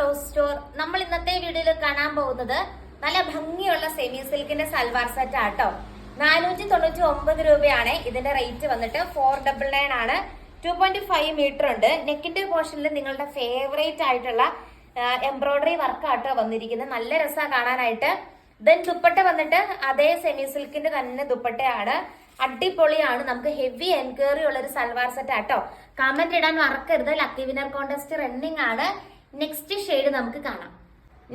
Close store നമ്മൾ ഇന്നത്തെ വീഡിയോയിൽ കാണാൻ പോകുന്നത് നല്ല ഭംഗിയുള്ള സെമി സിൽക്കിന്റെ സൽവാർ സെറ്റ് ആട്ടോ. നാനൂറ്റി തൊണ്ണൂറ്റി ഒമ്പത് രൂപയാണ് ഇതിന്റെ റേറ്റ് വന്നിട്ട്. ഫോർ ഡബിൾ നയൻ ആണ്. ടു പോയിന്റ് ഫൈവ് മീറ്റർ ഉണ്ട്. നെക്കിന്റെ പോർഷനിൽ നിങ്ങളുടെ ഫേവറേറ്റ് ആയിട്ടുള്ള എംബ്രോയിഡറി വർക്ക് ആട്ടോ വന്നിരിക്കുന്നത്. നല്ല രസമാണ് കാണാനായിട്ട്. ദെൻ ദുപ്പട്ട വന്നിട്ട് അതേ സെമി സിൽക്കിന്റെ തന്നെ ദുപ്പട്ടയാണ്. അടിപൊളിയാണ്. നമുക്ക് ഹെവി എൻക്വയറി ഉള്ള ഒരു സൽവാർ സെറ്റ് ആട്ടോ. കമന്റ് ഇടാൻ മറക്കരുത്. ലക്കി വിനർ കോണ്ടസ്റ്റ് റണ്ണിംഗ് ആണ്. നെക്സ്റ്റ് ഷെയ്ഡ് നമുക്ക് കാണാം.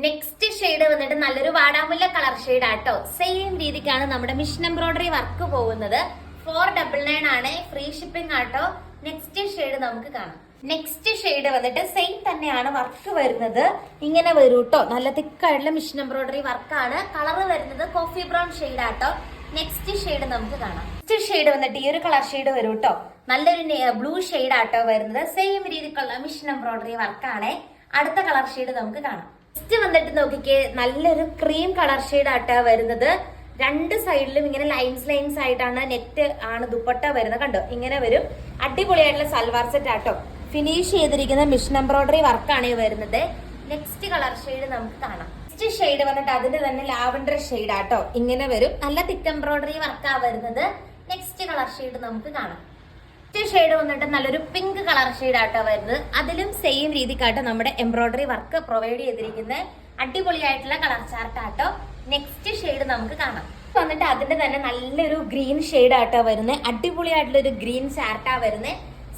നെക്സ്റ്റ് ഷെയ്ഡ് വന്നിട്ട് നല്ലൊരു വാടാമുല്ല കളർ ഷെയ്ഡ് ആട്ടോ. സെയിം രീതിക്കാണ് നമ്മുടെ മിഷൻ എംബ്രോയിഡറി വർക്ക് പോകുന്നത്. ഫോർ ഡബിൾ നയൻ ആണ്. ഫ്രീ ഷിപ്പിംഗ് ആട്ടോ. നെക്സ്റ്റ് ഷെയ്ഡ് നമുക്ക് കാണാം. നെക്സ്റ്റ് ഷെയ്ഡ് വന്നിട്ട് സെയിം തന്നെയാണ് വർക്ക് വരുന്നത്. ഇങ്ങനെ വരും കേട്ടോ നല്ല തിക്കായിട്ടുള്ള മിഷൻ എംബ്രോയിഡറി വർക്കാണ് കളർ വരുന്നത് കോഫി ബ്രൗൺ ഷെയ്ഡ് ആട്ടോ. നെക്സ്റ്റ് ഷെയ്ഡ് നമുക്ക് കാണാം. നെക്സ്റ്റ് ഷെയ്ഡ് വന്നിട്ട് ഈ ഒരു കളർ ഷെയ്ഡ് വരും കേട്ടോ നല്ലൊരു ബ്ലൂ ഷെയ്ഡ് ആട്ടോ വരുന്നത്. സെയിം രീതിക്കുള്ള മിഷൻ എംബ്രോയിഡറി വർക്കാണ് അടുത്ത കളർ ഷെയ്ഡ് നമുക്ക് കാണാം. നെക്സ്റ്റ് വന്നിട്ട് നോക്കിക്കേ നല്ലൊരു ക്രീം കളർ ഷെയ്ഡ് ആട്ടാ വരുന്നത്. രണ്ട് സൈഡിലും ഇങ്ങനെ ലൈൻസ് ലൈൻസ് ആയിട്ടാണ് നെറ്റ് ആണ് ദുപ്പട്ട വരുന്നത്. കണ്ടോ? ഇങ്ങനെ വരും. അടിപൊളിയായിട്ടുള്ള സൽവാർ സെറ്റ് ആട്ടോ. ഫിനിഷ് ചെയ്തിരിക്കുന്ന മിഷൻ എംബ്രോയിഡറി വർക്കാണ് വരുന്നത്. നെക്സ്റ്റ് കളർ ഷെയ്ഡ് നമുക്ക് കാണാം. നെക്സ്റ്റ് ഷെയ്ഡ് വന്നിട്ട് അതിന്റെ തന്നെ ലാവൻഡർ ഷെയ്ഡ് ആട്ടോ. ഇങ്ങനെ വരും. നല്ല തിക്ക് എംബ്രോയിഡറി വർക്കാ വരുന്നത്. നെക്സ്റ്റ് കളർ ഷെയ്ഡ് നമുക്ക് കാണാം. നെക്സ്റ്റ് ഷെയ്ഡ് വന്നിട്ട് നല്ലൊരു പിങ്ക് കളർ ഷെയ്ഡ് ആട്ടോ വരുന്നത്. അതിലും സെയിം രീതിക്കാട്ടോ നമ്മുടെ എംബ്രോയിഡറി വർക്ക് പ്രൊവൈഡ് ചെയ്തിരിക്കുന്ന അടിപൊളിയായിട്ടുള്ള കളർ ചാർട്ട് ആട്ടോ. നെക്സ്റ്റ് ഷെയ്ഡ് നമുക്ക് കാണാം. വന്നിട്ട് അതിന്റെ തന്നെ നല്ലൊരു ഗ്രീൻ ഷെയ്ഡ് ആട്ടോ വരുന്നത്. അടിപൊളിയായിട്ടുള്ള ഒരു ഗ്രീൻ ചാർട്ടാ വരുന്നത്.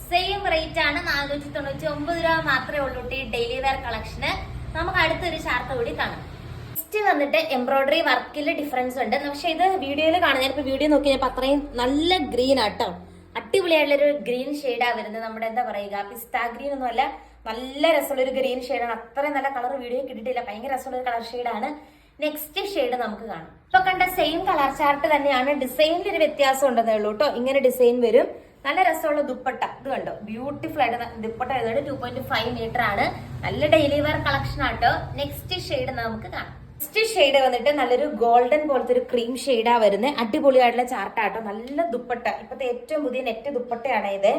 സെയിം റേറ്റ് ആണ് നാനൂറ്റി തൊണ്ണൂറ്റി ഒമ്പത് രൂപ മാത്രമേ ഉള്ളൂ ഡെയിലി വെയർ കളക്ഷന് നമുക്ക് അടുത്തൊരു ചാർട്ട് കൂടി കാണാം. നെക്സ്റ്റ് വന്നിട്ട് എംബ്രോയിഡറി വർക്കിൽ ഡിഫറൻസ് ഉണ്ട്. പക്ഷെ ഇത് വീഡിയോയിൽ കാണാൻ ഞാനിപ്പോൾ വീഡിയോ നോക്കി കഴിഞ്ഞപ്പോ അത്രയും നല്ല ഗ്രീൻ ആട്ടോ. അടിപൊളിയായിട്ടുള്ള ഒരു ഗ്രീൻ ഷെയ്ഡാ വരുന്നത്. നമ്മുടെ എന്താ പറയുക പിസ്താ ഗ്രീൻ ഒന്നും അല്ല. നല്ല രസമുള്ള ഒരു ഗ്രീൻ ഷെയ്ഡാണ് അത്രയും നല്ല കളർ വീഡിയോ കിട്ടിയിട്ടില്ല. ഭയങ്കര രസമുള്ള ഒരു കളർ ഷെയ്ഡാണ് നെക്സ്റ്റ് ഷെയ്ഡ് നമുക്ക് കാണാം. ഇപ്പൊ കണ്ട സെയിം കളർ ചാർട്ട് തന്നെയാണ്. ഡിസൈനിൽ ഒരു വ്യത്യാസം ഉണ്ടെന്നേ ഉള്ളൂ കേട്ടോ ഇങ്ങനെ ഡിസൈൻ വരും. നല്ല രസമുള്ള ദുപ്പട്ട. ഇത് കണ്ടോ? ബ്യൂട്ടിഫുൾ ആയിട്ട് ദുപ്പട്ട വരുന്നത് ടു പോയിന്റ് ഫൈവ് മീറ്റർ ആണ്. നല്ല ഡെയിലി വെയർ കളക്ഷൻ ആട്ടോ നെക്സ്റ്റ് ഷെയ്ഡ് നമുക്ക് കാണാം. നെക്സ്റ്റ് ഷെയ്ഡ് വന്നിട്ട് നല്ലൊരു ഗോൾഡൻ പോലത്തെ ഒരു ക്രീം ഷെയ്ഡാ വരുന്നത് അടിപൊളിയായിട്ടുള്ള ചാർട്ടാട്ടോ നല്ല ദുപ്പട്ട. ഇപ്പത്തെ ഏറ്റവും പുതിയ നെറ്റ് ദുപ്പട്ടയാണ് ഇത്.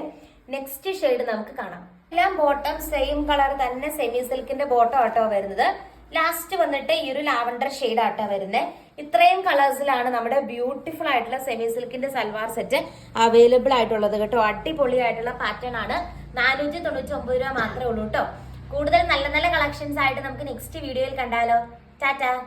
നെക്സ്റ്റ് ഷെയ്ഡ് നമുക്ക് കാണാം. എല്ലാം ബോട്ടം സെയിം കളർ തന്നെ സെമി സിൽക്കിന്റെ ബോട്ടം ആട്ടോ വരുന്നത്. ലാസ്റ്റ് വന്നിട്ട് ഈ ഒരു ലാവണ്ടർ ഷെയ്ഡ് ആട്ടോ വരുന്നത് ഇത്രയും കളേഴ്സിലാണ് നമ്മുടെ ബ്യൂട്ടിഫുൾ ആയിട്ടുള്ള സെമി സിൽക്കിന്റെ സൽവാർ സെറ്റ് അവൈലബിൾ ആയിട്ടുള്ളത് കേട്ടോ. അടിപൊളിയായിട്ടുള്ള പാറ്റേൺ ആണ്. നാനൂറ്റി തൊണ്ണൂറ്റി ഒമ്പത് രൂപ മാത്രമേ ഉള്ളൂ കേട്ടോ. കൂടുതൽ നല്ല നല്ല കളക്ഷൻസ് ആയിട്ട് നമുക്ക് നെക്സ്റ്റ് വീഡിയോയിൽ കണ്ടാലോ. টাটা